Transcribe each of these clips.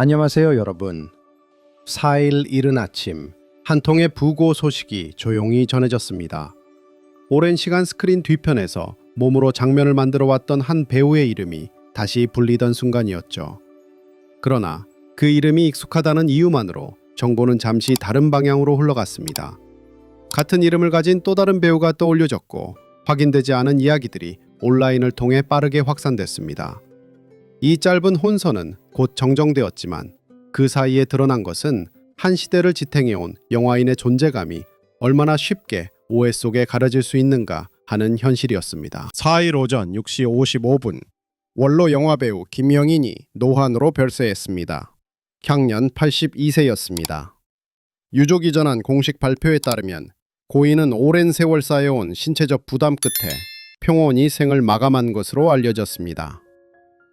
안녕하세요, 여러분. 4일 이른 아침, 한 통의 부고 소식이 조용히 전해졌습니다. 오랜 시간 스크린 뒤편에서 몸으로 장면을 만들어 왔던 한 배우의 이름이 다시 불리던 순간이었죠. 그러나 그 이름이 익숙하다는 이유만으로 정보는 잠시 다른 방향으로 흘러갔습니다. 같은 이름을 가진 또 다른 배우가 떠올려졌고 확인되지 않은 이야기들이 온라인을 통해 빠르게 확산됐습니다. 이 짧은 혼선은 곧 정정되었지만 그 사이에 드러난 것은 한 시대를 지탱해온 영화인의 존재감이 얼마나 쉽게 오해 속에 가려질 수 있는가 하는 현실이었습니다. 4일 오전 6시 55분 원로 영화배우 김영인이 노환으로 별세했습니다. 향년 82세였습니다. 유족이 전한 공식 발표에 따르면 고인은 오랜 세월 쌓여온 신체적 부담 끝에 평온히 생을 마감한 것으로 알려졌습니다.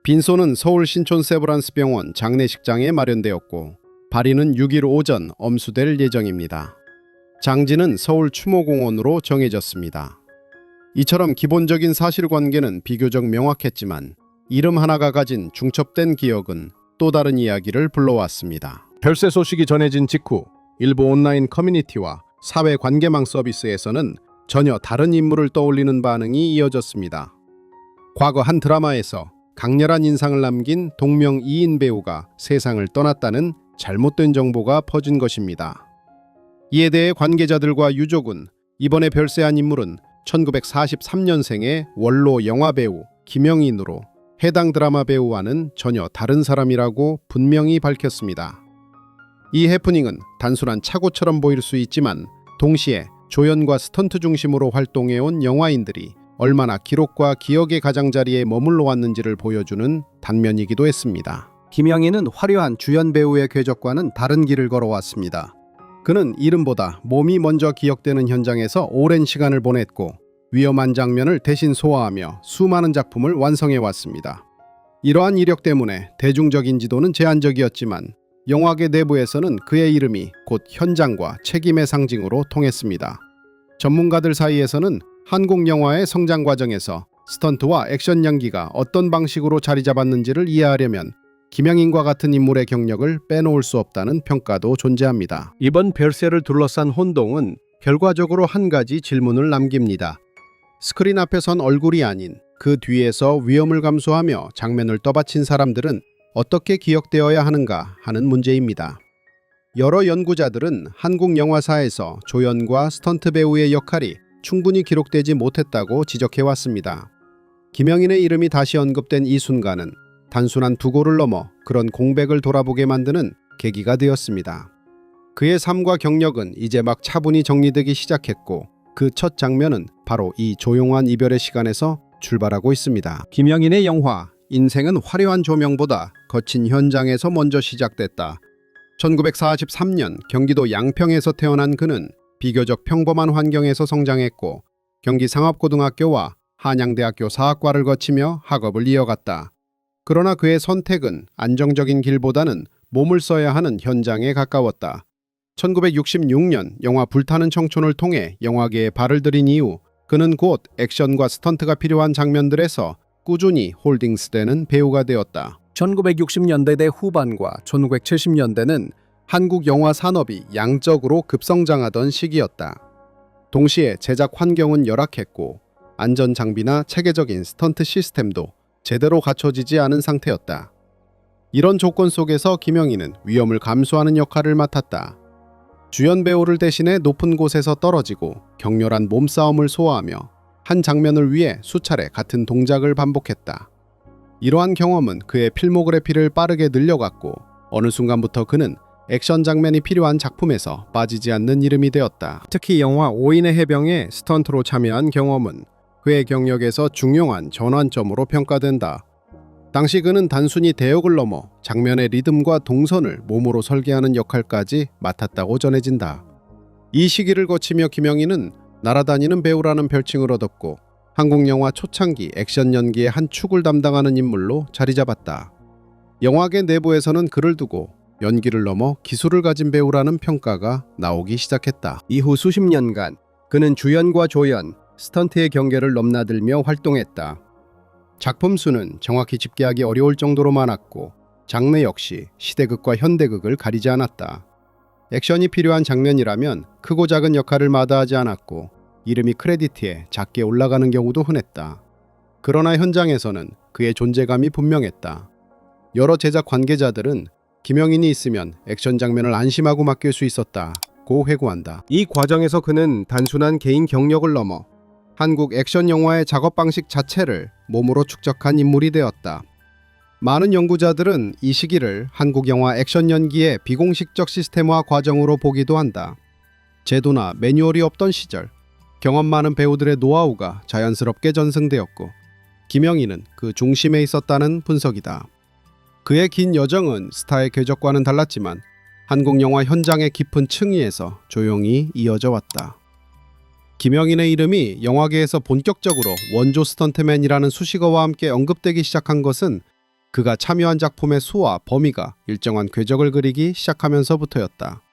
빈소는 서울 신촌 세브란스 병원 장례식장에 마련되었고 발인은 6일 오전 엄수될 예정입니다. 장지는 서울 추모공원으로 정해졌습니다. 이처럼 기본적인 사실관계는 비교적 명확했지만 이름 하나가 가진 중첩된 기억은 또 다른 이야기를 불러왔습니다. 별세 소식이 전해진 직후 일부 온라인 커뮤니티와 사회 관계망 서비스에서는 전혀 다른 인물을 떠올리는 반응이 이어졌습니다. 과거 한 드라마에서 강렬한 인상을 남긴 동명 이인 배우가 세상을 떠났다는 잘못된 정보가 퍼진 것입니다. 이에 대해 관계자들과 유족은 이번에 별세한 인물은 1943년생의 원로 영화 배우 김영인으로 해당 드라마 배우와는 전혀 다른 사람이라고 분명히 밝혔습니다. 이 해프닝은 단순한 착오처럼 보일 수 있지만 동시에 조연과 스턴트 중심으로 활동해온 영화인들이 얼마나 기록과 기억의 가장자리에 머물러 왔는지를 보여주는 단면이기도 했습니다. 김영희는 화려한 주연 배우의 궤적과는 다른 길을 걸어왔습니다. 그는 이름보다 몸이 먼저 기억되는 현장에서 오랜 시간을 보냈고 위험한 장면을 대신 소화하며 수많은 작품을 완성해 왔습니다. 이러한 이력 때문에 대중적 인 지도는 제한적이었지만 영화계 내부에서는 그의 이름이 곧 현장과 책임의 상징으로 통했습니다. 전문가들 사이에서는 한국 영화의 성장 과정에서 스턴트와 액션 연기가 어떤 방식으로 자리 잡았는지를 이해하려면 김영인과 같은 인물의 경력을 빼놓을 수 없다는 평가도 존재합니다. 이번 별세를 둘러싼 혼동은 결과적으로 한 가지 질문을 남깁니다. 스크린 앞에 선 얼굴이 아닌 그 뒤에서 위험을 감수하며 장면을 떠받친 사람들은 어떻게 기억되어야 하는가 하는 문제입니다. 여러 연구자들은 한국 영화사에서 조연과 스턴트 배우의 역할이 충분히 기록되지 못했다고 지적해 왔습니다. 김영인의 이름이 다시 언급된 이 순간은 단순한 두고를 넘어 그런 공백을 돌아보게 만드는 계기가 되었습니다. 그의 삶과 경력은 이제 막 차분히 정리되기 시작했고 그 첫 장면은 바로 이 조용한 이별의 시간에서 출발하고 있습니다. 김영인의 영화 인생은 화려한 조명보다 거친 현장에서 먼저 시작됐다. 1943년 경기도 양평에서 태어난 그는 비교적 평범한 환경에서 성장했고 경기 상업고등학교와 한양대학교 사학과를 거치며 학업을 이어갔다. 그러나 그의 선택은 안정적인 길보다는 몸을 써야 하는 현장에 가까웠다. 1966년 영화 불타는 청춘을 통해 영화계에 발을 들인 이후 그는 곧 액션과 스턴트가 필요한 장면들에서 꾸준히 홀딩스되는 배우가 되었다. 1960년대 대 후반과 1970년대는 한국 영화 산업이 양적으로 급성장하던 시기였다. 동시에 제작 환경은 열악했고 안전 장비나 체계적인 스턴트 시스템도 제대로 갖춰지지 않은 상태였다. 이런 조건 속에서 김영희는 위험을 감수하는 역할을 맡았다. 주연 배우를 대신해 높은 곳에서 떨어지고 격렬한 몸싸움을 소화하며 한 장면을 위해 수차례 같은 동작을 반복했다. 이러한 경험은 그의 필모그래피를 빠르게 늘려갔고 어느 순간부터 그는 액션 장면이 필요한 작품에서 빠지지 않는 이름이 되었다. 특히 영화 5인의 해병에 스턴트로 참여한 경험은 그의 경력에서 중요한 전환점으로 평가된다. 당시 그는 단순히 대역을 넘어 장면의 리듬과 동선을 몸으로 설계하는 역할까지 맡았다고 전해진다. 이 시기를 거치며 김영희는 날아다니는 배우라는 별칭을 얻었고 한국 영화 초창기 액션 연기의 한 축을 담당하는 인물로 자리 잡았다. 영화계 내부에서는 그를 두고 연기를 넘어 기술을 가진 배우라는 평가가 나오기 시작했다. 이후 수십 년간 그는 주연과 조연, 스턴트의 경계를 넘나들며 활동했다. 작품 수는 정확히 집계하기 어려울 정도로 많았고 장르 역시 시대극과 현대극을 가리지 않았다. 액션이 필요한 장면이라면 크고 작은 역할을 마다하지 않았고 이름이 크레디트에 작게 올라가는 경우도 흔했다. 그러나 현장에서는 그의 존재감이 분명했다. 여러 제작 관계자들은 김영인이 있으면 액션 장면을 안심하고 맡길 수 있었다고 회고한다. 이 과정에서 그는 단순한 개인 경력을 넘어 한국 액션 영화의 작업 방식 자체를 몸으로 축적한 인물이 되었다. 많은 연구자들은 이 시기를 한국 영화 액션 연기의 비공식적 시스템화 과정으로 보기도 한다. 제도나 매뉴얼이 없던 시절, 경험 많은 배우들의 노하우가 자연스럽게 전승되었고, 김영희는 그 중심에 있었다는 분석이다. 그의 긴 여정은 스타의 궤적과는 달랐지만 한국 영화 현장의 깊은 층위에서 조용히 이어져 왔다. 김영인의 이름이 영화계에서 본격적으로 원조 스턴트맨이라는 수식어와 함께 언급되기 시작한 것은 그가 참여한 작품의 수와 범위가 일정한 궤적을 그리기 시작하면서부터였다.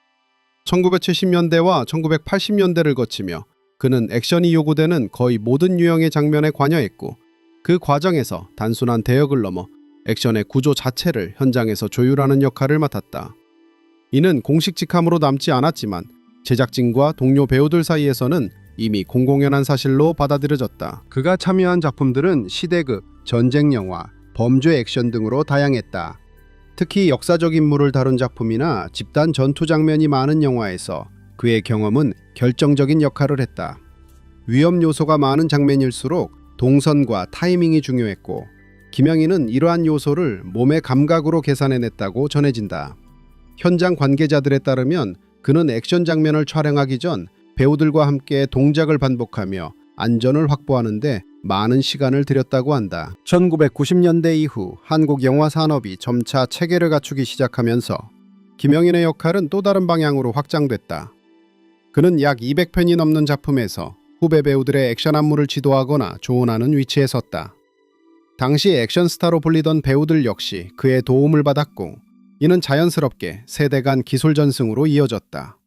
1970년대와 1980년대를 거치며 그는 액션이 요구되는 거의 모든 유형의 장면에 관여했고 그 과정에서 단순한 대역을 넘어 액션의 구조 자체를 현장에서 조율하는 역할을 맡았다. 이는 공식 직함으로 남지 않았지만 제작진과 동료 배우들 사이에서는 이미 공공연한 사실로 받아들여졌다. 그가 참여한 작품들은 시대극, 전쟁 영화, 범죄 액션 등으로 다양했다. 특히 역사적 인물을 다룬 작품이나 집단 전투 장면이 많은 영화에서 그의 경험은 결정적인 역할을 했다. 위험 요소가 많은 장면일수록 동선과 타이밍이 중요했고 김영희는 이러한 요소를 몸의 감각으로 계산해냈다고 전해진다. 현장 관계자들에 따르면 그는 액션 장면을 촬영하기 전 배우들과 함께 동작을 반복하며 안전을 확보하는데 많은 시간을 들였다고 한다. 1990년대 이후 한국 영화 산업이 점차 체계를 갖추기 시작하면서 김영인의 역할은 또 다른 방향으로 확장됐다. 그는 약 200편이 넘는 작품에서 후배 배우들의 액션 안무를 지도하거나 조언하는 위치에 섰다. 당시 액션 스타로 불리던 배우들 역시 그의 도움을 받았고 이는 자연스럽게 세대 간 기술 전승으로 이어졌다.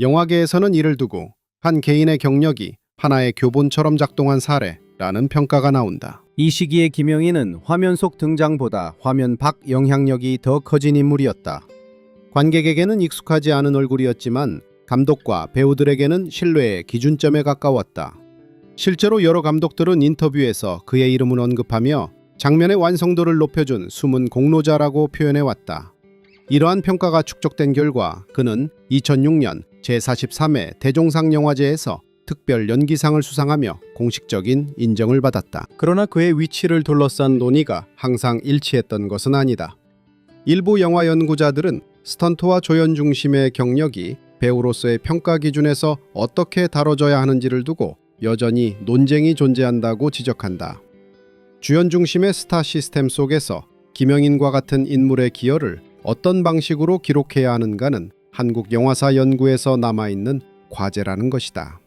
영화계에서는 이를 두고 한 개인의 경력이 하나의 교본처럼 작동한 사례라는 평가가 나온다. 이 시기의 김영희는 화면 속 등장보다 화면 밖 영향력이 더 커진 인물이었다. 관객에게는 익숙하지 않은 얼굴이었지만 감독과 배우들에게는 신뢰의 기준점에 가까웠다. 실제로 여러 감독들은 인터뷰에서 그의 이름을 언급하며 장면의 완성도를 높여준 숨은 공로자라고 표현해왔다. 이러한 평가가 축적된 결과 그는 2006년 제43회 대종상 영화제에서 특별 연기상을 수상하며 공식적인 인정을 받았다. 그러나 그의 위치를 둘러싼 논의가 항상 일치했던 것은 아니다. 일부 영화 연구자들은 스턴트와 조연 중심의 경력이 배우로서의 평가 기준에서 어떻게 다뤄져야 하는지를 두고 여전히 논쟁이 존재한다고 지적한다. 주연 중심의 스타 시스템 속에서 김영인과 같은 인물의 기여를 어떤 방식으로 기록해야 하는가는 한국 영화사 연구에서 남아있는 과제라는 것이다.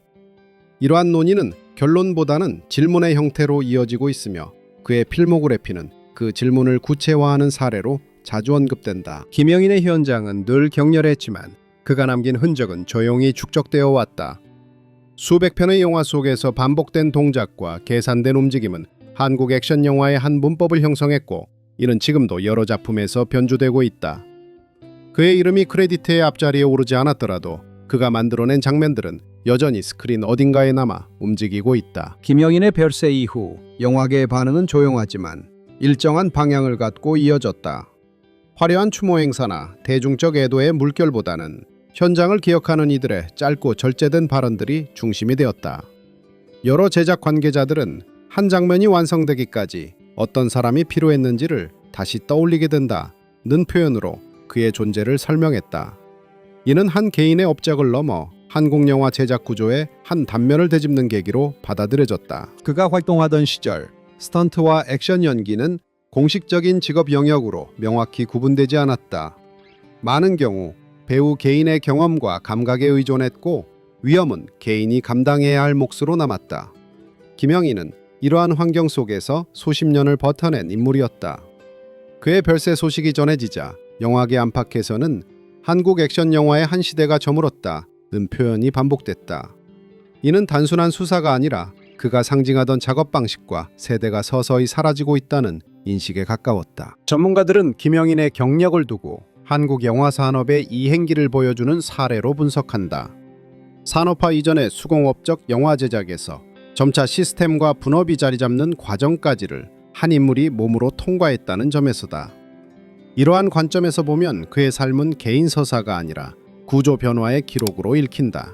이러한 논의는 결론보다는 질문의 형태로 이어지고 있으며 그의 필모그래피는 그 질문을 구체화하는 사례로 자주 언급된다. 김영인의 현장은 늘 격렬했지만 그가 남긴 흔적은 조용히 축적되어 왔다. 수백 편의 영화 속에서 반복된 동작과 계산된 움직임은 한국 액션 영화의 한 문법을 형성했고 이는 지금도 여러 작품에서 변주되고 있다. 그의 이름이 크레디트의 앞자리에 오르지 않았더라도 그가 만들어낸 장면들은 여전히 스크린 어딘가에 남아 움직이고 있다. 김영인의 별세 이후 영화계의 반응은 조용하지만 일정한 방향을 갖고 이어졌다. 화려한 추모 행사나 대중적 애도의 물결보다는 현장을 기억하는 이들의 짧고 절제된 발언들이 중심이 되었다. 여러 제작 관계자들은 한 장면이 완성되기까지 어떤 사람이 필요했는지를 다시 떠올리게 된다는 표현으로 그의 존재를 설명했다. 이는 한 개인의 업적을 넘어 한국 영화 제작 구조의 한 단면을 되짚는 계기로 받아들여졌다. 그가 활동하던 시절 스턴트와 액션 연기는 공식적인 직업 영역으로 명확히 구분되지 않았다. 많은 경우 배우 개인의 경험과 감각에 의존했고 위험은 개인이 감당해야 할 몫으로 남았다. 김영희는 이러한 환경 속에서 수십 년을 버텨낸 인물이었다. 그의 별세 소식이 전해지자 영화계 안팎에서는 한국 액션 영화의 한 시대가 저물었다는 표현이 반복됐다. 이는 단순한 수사가 아니라 그가 상징하던 작업 방식과 세대가 서서히 사라지고 있다는 인식에 가까웠다. 전문가들은 김영인의 경력을 두고 한국 영화 산업의 이행기를 보여주는 사례로 분석한다. 산업화 이전의 수공업적 영화 제작에서 점차 시스템과 분업이 자리 잡는 과정까지를 한 인물이 몸으로 통과했다는 점에서다. 이러한 관점에서 보면 그의 삶은 개인 서사가 아니라 구조 변화의 기록으로 읽힌다.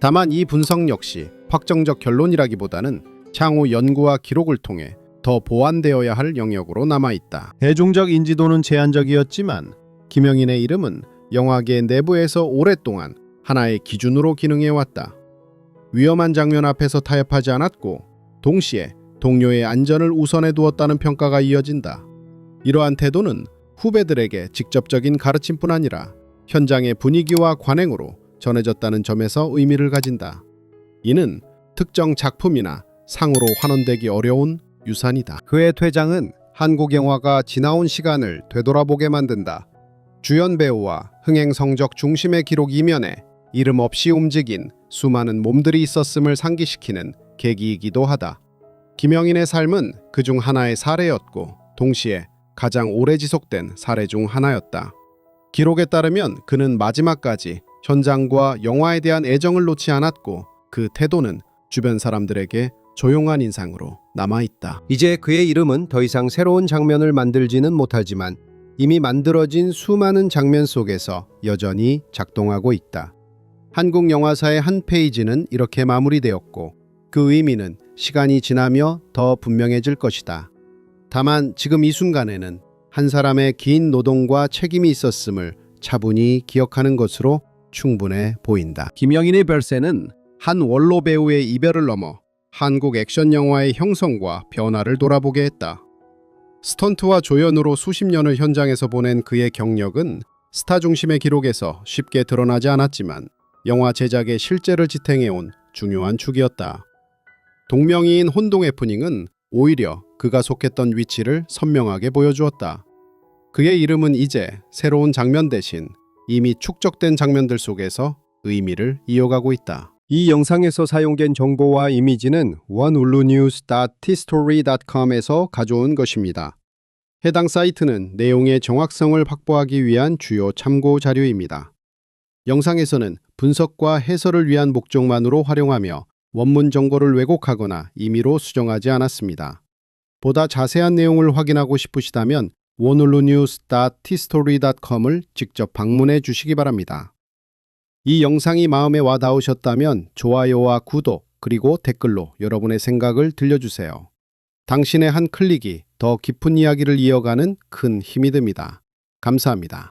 다만 이 분석 역시 확정적 결론이라기보다는 향후 연구와 기록을 통해 더 보완되어야 할 영역으로 남아 있다. 대중적 인지도는 제한적이었지만 김영인의 이름은 영화계 내부에서 오랫동안 하나의 기준으로 기능해 왔다. 위험한 장면 앞에서 타협하지 않았고 동시에 동료의 안전을 우선해 두었다는 평가가 이어진다. 이러한 태도는 후배들에게 직접적인 가르침뿐 아니라 현장의 분위기와 관행으로 전해졌다는 점에서 의미를 가진다. 이는 특정 작품이나 상으로 환원되기 어려운 유산이다. 그의 퇴장은 한국 영화가 지나온 시간을 되돌아보게 만든다. 주연 배우와 흥행 성적 중심의 기록 이면에 이름 없이 움직인 수많은 몸들이 있었음을 상기시키는 계기이기도 하다. 김영인의 삶은 그중 하나의 사례였고 동시에 가장 오래 지속된 사례 중 하나였다. 기록에 따르면 그는 마지막까지 현장과 영화에 대한 애정을 놓지 않았고 그 태도는 주변 사람들에게 조용한 인상으로 남아 있다. 이제 그의 이름은 더 이상 새로운 장면을 만들지는 못하지만 이미 만들어진 수많은 장면 속에서 여전히 작동하고 있다. 한국 영화사의 한 페이지는 이렇게 마무리되었고 그 의미는 시간이 지나며 더 분명해질 것이다. 다만 지금 이 순간에는 한 사람의 긴 노동과 책임이 있었음을 차분히 기억하는 것으로 충분해 보인다. 김영인의 별세는 한 원로 배우의 이별을 넘어 한국 액션 영화의 형성과 변화를 돌아보게 했다. 스턴트와 조연으로 수십 년을 현장에서 보낸 그의 경력은 스타 중심의 기록에서 쉽게 드러나지 않았지만 영화 제작의 실제를 지탱해온 중요한 축이었다. 동명이인 혼동 해프닝은 오히려 그가 속했던 위치를 선명하게 보여주었다. 그의 이름은 이제 새로운 장면 대신 이미 축적된 장면들 속에서 의미를 이어가고 있다. 이 영상에서 사용된 정보와 이미지는 oneulunews.tstory.com에서 가져온 것입니다. 해당 사이트는 내용의 정확성을 확보하기 위한 주요 참고 자료입니다. 영상에서는 분석과 해설을 위한 목적만으로 활용하며 원문 정보를 왜곡하거나 임의로 수정하지 않았습니다. 보다 자세한 내용을 확인하고 싶으시다면 oneulunews.tstory.com을 직접 방문해 주시기 바랍니다. 이 영상이 마음에 와 닿으셨다면 좋아요와 구독 그리고 댓글로 여러분의 생각을 들려주세요. 당신의 한 클릭이 더 깊은 이야기를 이어가는 큰 힘이 됩니다. 감사합니다.